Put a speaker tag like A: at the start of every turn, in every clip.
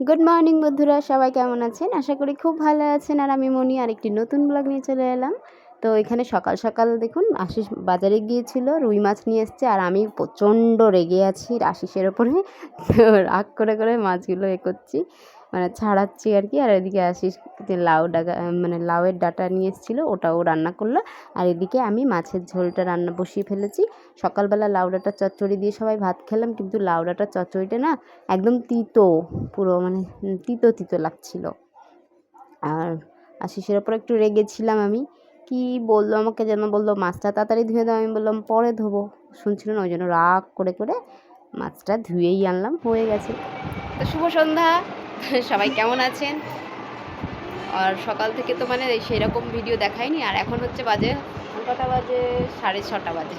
A: Good morning বন্ধুরা, সবাই কেমন আছেন? আশা করি খুব ভালো আছেন। আর আমি মনি আর একটি নতুন ব্লগ নিয়ে চলে এলাম। তো এখানে সকাল সকাল দেখুন, আশিস বাজারে গিয়েছিল, রুই মাছ নিয়ে এসছে, আর আমি প্রচণ্ড রেগে আছি আশিসের ওপরে। রাগ করে করে মাছগুলো এ করছি মানে ছাড়াচ্ছি আর কি। আর এদিকে আশিস লাউ ডাগা মানে লাউয়ের ডাটা নিয়ে এসেছিল, ওটাও রান্না করল। আর এদিকে আমি মাছের ঝোলটা রান্না বসিয়ে ফেলেছি। সকালবেলা লাউ ডাঁটা চচ্চড়ি দিয়ে সবাই ভাত খেলাম, কিন্তু লাউ ডাঁটার চচ্চড়িটা না একদম তিতো, পুরো মানে তিতো তিতো লাগছিল। আর আশিসের ওপর একটু রেগেছিলাম আমি। কি বলল আমাকে যেন? বলল, মাছটা তাড়াতাড়ি ধুয়ে দাও। আমি বললাম, পরে ধোবো। শুনছিল না, ওই জন্য রাগ করে করে মাছটা ধুয়েই আনলাম, হয়ে গেছে। তো শুভ সন্ধ্যা। সবাই কেমন আছেন? আর সকাল থেকে তো মানে সেরকম ভিডিও দেখাইনি আর এখন হচ্ছে বাজে কটা বাজে? সাড়ে ছটা বাজে।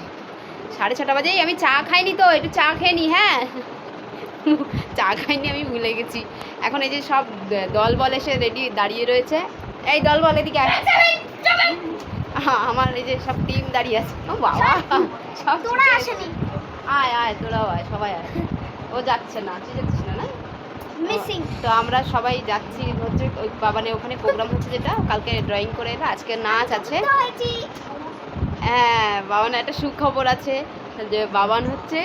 A: সাড়ে ছটা বাজেই আমি চা খাইনি তো একটু চা খেয়ে নি হ্যাঁ? চা খাইনি আমি ভুলে গেছি। এখন এই যে সব দল বল এসে রেডি দাঁড়িয়ে রয়েছে। এই দল বল এদিকে। আমার এই যে সব টিম দাঁড়িয়ে আছে। ও বাবা সব
B: তোরা আসেনি।
A: আয় আয় তোরাও আয় সবাই আয়। ও যাচ্ছে না তুই যাচ্ছিস? তো আমরা সবাই যাচ্ছি হচ্ছে ওই বাবানে ওখানে প্রোগ্রাম হচ্ছে যেটা কালকে ড্রয়িং করে এলো আজকে নাচ আছে। হ্যাঁ বাবান একটা সুখবর আছে যে বাবান হচ্ছে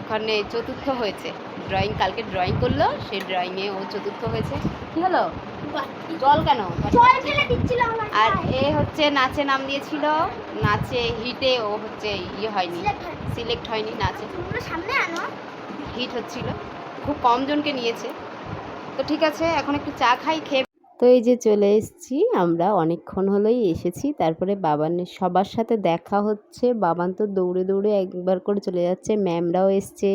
A: ওখানে চতুর্থ হয়েছে। ড্রয়িং কালকে ড্রয়িং করল সেই ড্রয়িংয়ে ও চতুর্থ হয়েছে। কি হলো? জল কেন? আর এ হচ্ছে নাচে নাম দিয়েছিল নাচে হিটে ও হচ্ছে ইয়ে হয়নি। সিলেক্ট হয়নি। নাচে।
B: সামনে আনো।
A: হিট হচ্ছিল। খুব কম জনকে নিয়েছে। তো ঠিক আছে, এখন একটু চা খাই, খেয়ে তো এই যে চলে এসেছি, আমরা অনেকক্ষণ হলোই এসেছি। তারপরে বাবানের সবার সাথে দেখা হচ্ছে। বাবান তো দৌড়ে দৌড়ে একবার করে চলে যাচ্ছে। ম্যামরাও এসছে,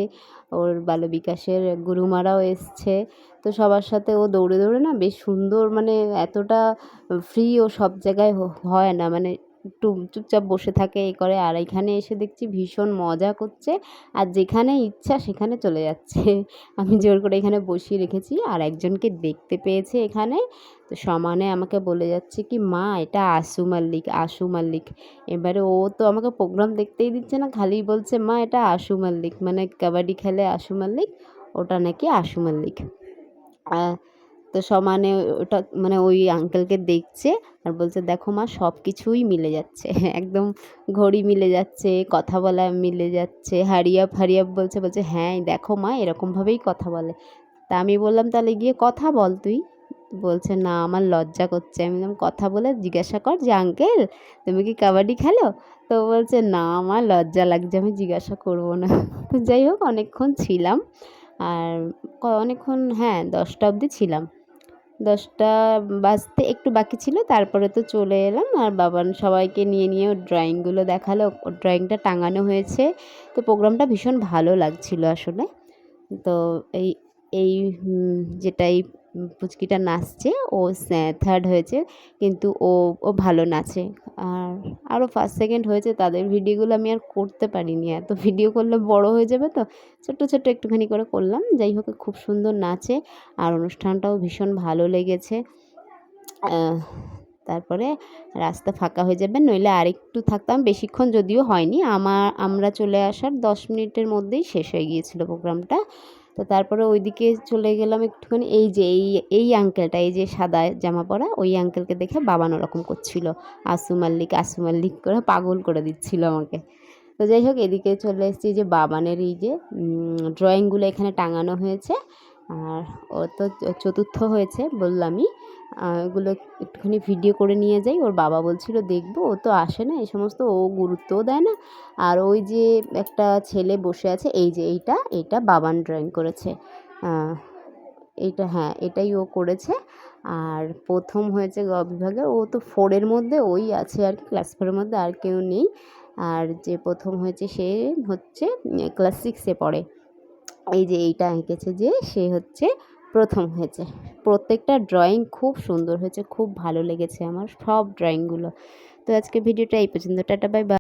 A: ওর বাল বিকাশের গুরুমারাও এসছে। তো সবার সাথে ও দৌড়ে দৌড়ে না বেশ সুন্দর মানে এতটা ফ্রি ও সব জায়গায় হয় না। মানে একটু চুপচাপ বসে থাকে, এ করে। আর এখানে এসে দেখছি ভীষণ মজা করছে। আর যেখানে ইচ্ছা সেখানে চলে যাচ্ছে। আমি জোর করে এখানে বসিয়ে রেখেছি আর একজনকে দেখতে পেয়েছে এখানে। তো সমানে আমাকে বলে যাচ্ছে কি, মা, এটা আশু মাল্লিক আশু মাল্লিক। এবারে ও তো আমাকে প্রোগ্রাম দেখতেই দিচ্ছে না, খালি বলছে, মা, এটা আশু মাল্লিক। মানে কাবাডি খেলে আশু মাল্লিক, ওটা নাকি আশু মাল্লিক। তো সমানে ওটা মানে ওই আঙ্কেলকে দেখছে আর বলছে, দেখো মা সব কিছুই মিলে যাচ্ছে। একদম ঘড়ি মিলে যাচ্ছে, কথা বলা মিলে যাচ্ছে হারিয়াপ হারিয়াপ বলছে বলছে হ্যাঁ দেখো মা, এরকমভাবেই কথা বলে। তা আমি বললাম, তাহলে গিয়ে কথা বল তুই। বলছে, না, আমার লজ্জা করছে। আমি বললাম, কথা বলে জিজ্ঞাসা কর যে আঙ্কেল তুমি কি কাবাডি খেলো? তো বলছে, না, আমার লজ্জা লাগছে, আমি জিজ্ঞাসা করব না। তো যাই হোক, অনেকক্ষণ ছিলাম। আর অনেকক্ষণ হ্যাঁ দশটা অবধি ছিলাম। দশটা বাজতে একটু বাকি ছিল তারপরে তো চলে এলাম আর বাবান সবাইকে নিয়ে নিয়ে ওর ড্রয়িংগুলো দেখাল। ওর ড্রয়িংটা টাঙানো হয়েছে। তো প্রোগ্রামটা ভীষণ ভালো লাগছিল আসলে। তো এই এই হুম, যেটা এই পুচকিটা নাচছে, ও থার্ড হয়েছে, কিন্তু ও ও ভালো নাচে। আর আরও ফার্স্ট সেকেন্ড হয়েছে, তাদের ভিডিওগুলো আমি আর করতে পারিনি। এত ভিডিও করলে বড় হয়ে যাবে তো? ছোট্ট ছোট্ট একটুখানি করে করলাম। যাই হোক, খুব সুন্দর নাচে, আর অনুষ্ঠানটাও ভীষণ ভালো লেগেছে। তারপরে রাস্তা ফাঁকা হয়ে যাবে, নইলে আরেকটু থাকতাম। বেশিক্ষণ যদিও হয়নি, আমার, আমরা চলে আসার দশ মিনিটের মধ্যেই শেষ হয়ে গিয়েছিল প্রোগ্রামটা তো তারপরে ওইদিকে চলে গেলাম একটুখানি, এই যে, এই এই আঙ্কেলটা এই যে সাদা জামা পরা, ওই আঙ্কেলকে দেখে বাবান ওরকম করছিল। আসু মাল্লিক আসু মাল্লিক করে পাগল করে দিচ্ছিল আমাকে। তো যাই হোক, এদিকে চলে এসেছি যে বাবানের এই যে ড্রয়িংগুলো এখানে টাঙানো হয়েছে। আর ও তো চতুর্থ হয়েছে বললামই। এগুলো একটুখানি ভিডিও করে নিয়ে যাই। ওর বাবা বলছিল, দেখব, ও তো আসে না এই সমস্ত ও গুরুত্বও দেয় না। আর ওই যে একটা ছেলে বসে আছে, এই যে এইটা এইটা বাবান ড্রয়িং করেছে। এইটা হ্যাঁ এটাই ও করেছে। আর প্রথম হয়েছে গ বিভাগের ও তো ফোরের মধ্যে, ওই আছে আর কি ক্লাস ফোরের মধ্যে আর কেউ নেই। আর যে প্রথম হয়েছে, সে হচ্ছে ক্লাস সিক্সে পড়ে। এই যে এইটা এঁকেছে যে, সে হচ্ছে প্রথম হয়েছে। প্রত্যেকটা ড্রয়িং খুব সুন্দর হয়েছে, খুব ভালো লেগেছে আমার, সব ড্রয়িংগুলো তো আজকে ভিডিওটা এই পর্যন্ত, টাটা বাই